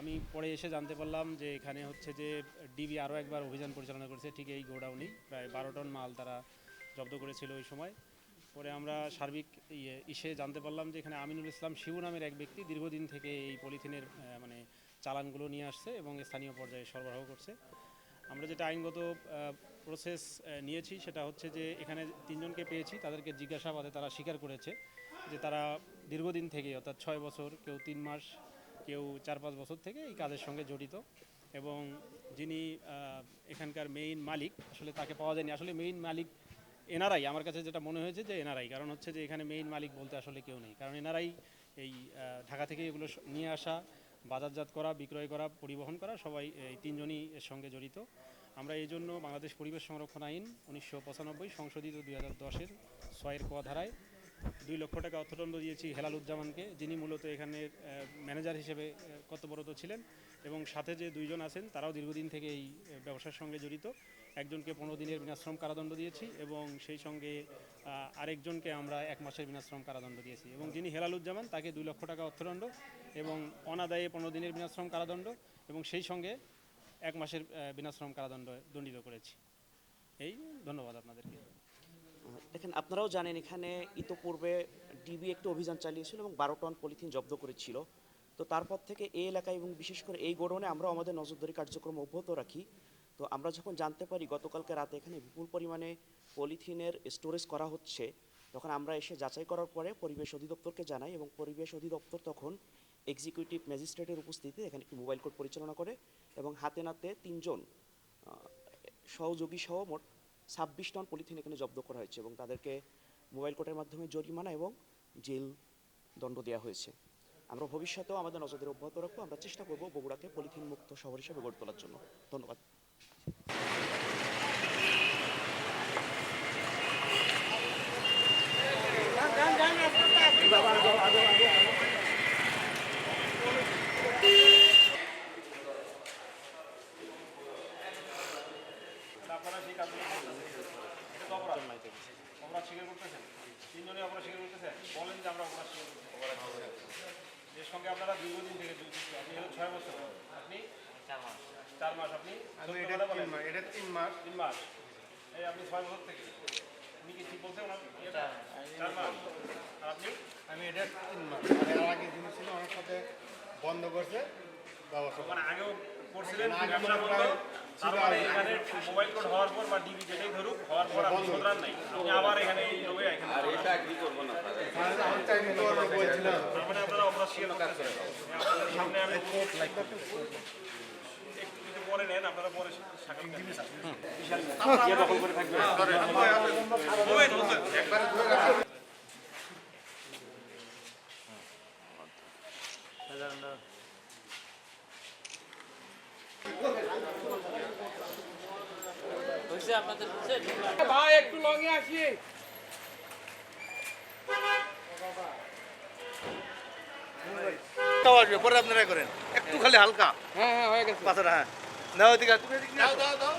আমি পরে এসে জানতে পারলাম যে এখানে হচ্ছে যে ডিবি আরও একবার অভিযান পরিচালনা করেছে, ঠিক এই গোডাউনই। প্রায় বারো টন মাল তারা জব্দ করেছিল ওই সময়। পরে আমরা সার্বিক ইয়ে ইসে জানতে পারলাম যে এখানে আমিনুল ইসলাম শিবু নামের এক ব্যক্তি দীর্ঘদিন থেকে এই পলিথিনের মানে চালানগুলো নিয়ে আসছে এবং স্থানীয় পর্যায়ে সরবরাহ করছে। আমরা যেটা আইনগত প্রসেস নিয়েছি সেটা হচ্ছে যে এখানে তিনজনকে পেয়েছি, তাদেরকে জিজ্ঞাসাবাদে তারা স্বীকার করেছে যে তারা দীর্ঘদিন থেকে, অর্থাৎ ছয় বছর, কেউ তিন মাস কেউ চার পাঁচ বছর থেকে এই কাজের সঙ্গে জড়িত এবং যিনি এখানকার মেইন মালিক, আসলে তাকে পাওয়া যায়নি। আসলে মেইন মালিক এনআরআই, আমার কাছে যেটা মনে হয়েছে যে এনআরআই, কারণ হচ্ছে যে এখানে মেইন মালিক বলতে আসলে কেউ নেই। কারণ এনআরআই এই ঢাকা থেকে এগুলো নিয়ে আসা, বাজারজাত করা, বিক্রয় করা, পরিবহন করা, সবাই এই তিনজনই এর সঙ্গে জড়িত। আমরা এই জন্য বাংলাদেশ পরিবেশ সংরক্ষণ আইন উনিশশো পঁচানব্বই সংশোধিত দুই হাজার দশের ছয়ের ক ধারায় দুই লক্ষ টাকা অর্থদণ্ড দিয়েছি হেলালুজ্জামানকে, যিনি মূলত এখানে ম্যানেজার হিসেবে কর্তব্যরত ছিলেন এবং সাথে যে দুইজন আছেন, তারাও দীর্ঘদিন থেকে এই ব্যবসার সঙ্গে জড়িত। একজনকে পনেরো দিনের বিনাশ্রম কারাদণ্ড দিয়েছি এবং সেই সঙ্গে আরেকজনকে আমরা এক মাসের বিনাশ্রম কারাদণ্ড দিয়েছি এবং যিনি হেলালুজ্জামান, তাকে দুই লক্ষ টাকা অর্থদণ্ড এবং অনাদায়ে পনেরো দিনের বিনাশ্রম কারাদণ্ড এবং সেই সঙ্গে এক মাসের বিনাশ্রম কারাদণ্ড দণ্ডিত করেছি। এই, ধন্যবাদ আপনাদেরকে। দেখেন, আপনারাও জানেন এখানে ইতোপূর্বে ডিবি একটি অভিযান চালিয়েছিল এবং বারো টন পলিথিন জব্দ করেছিল। তো তারপর থেকে এই এলাকায় এবং বিশেষ করে এই গোডনে আমরা আমাদের নজরদারি কার্যক্রম অব্যাহত রাখি। তো আমরা যখন জানতে পারি গতকালকে রাতে এখানে বিপুল পরিমাণে পলিথিনের স্টোরেজ করা হচ্ছে, তখন আমরা এসে যাচাই করার পরে পরিবেশ অধিদপ্তরকে জানাই এবং পরিবেশ অধিদপ্তর তখন এক্সিকিউটিভ ম্যাজিস্ট্রেটের উপস্থিতিতে এখানে একটি মোবাইল কোর্ট পরিচালনা করে এবং হাতে নাতে তিনজন সহযোগী সহ মোট ছাব্বিশ টন পলিথিন এখানে জব্দ করা হয়েছে এবং তাদেরকে মোবাইল কোর্টের মাধ্যমে জরিমানা এবং জেল দণ্ড দেওয়া হয়েছে। আমরা ভবিষ্যতেও আমাদের নজরদারি অব্যাহত রাখব। আমরা চেষ্টা করব বগুড়াকে পলিথিন মুক্ত শহর হিসেবে গড়ে তোলার জন্য। ধন্যবাদ। আপনারা সেই কাজগুলো করতেছেন এটা তো অপরাধ অপরাধ স্বীকার করতেছেন তিনজনই অপরাধ স্বীকার করতেছেন বলেন যে আমরা অপরাধ স্বীকার করতেছি। এর সঙ্গে আপনারা দীর্ঘদিন থেকে যুক্ত আপনি হলো ছয় বছর আপনি? চার মাস। আপনি আমি এটা তিন মাস তিন মাস। এই আপনি ছয় বছর থেকে। উনি কি ঠিক বলছেন চার মাস। আপনি? আমি এটা তিন মাস। এর আগে যিনি ছিল আমার সাথে বন্ধ করছে ব্যবসা মানে আগেও করছিলেন মনে মানে মোবাইল কোড হওয়ার পর বা ডিবি যেটাই ধরুক হওয়ার পর আপনি নাই। আপনি আবার এখানে এই লোকে এখানে আমি চাকরি করব বলছিলাম তার মানে আপনারা অপরাধ স্বীকার করতেছেন আপনাদের সামনে আমি একটু কিছু পরে নেন আপনারা পরে সাক্ষী দেন। বিশাল ইয়ে দখল করে থাকবেন মোবাইল আপনাদের ভাই একটু লঙে আসি। পরে আপনারা করেন। একটু খালি হালকা। হ্যাঁ হ্যাঁ হয়ে গেছে। পাথর হ্যাঁ। তুমি নিয়ে আসো।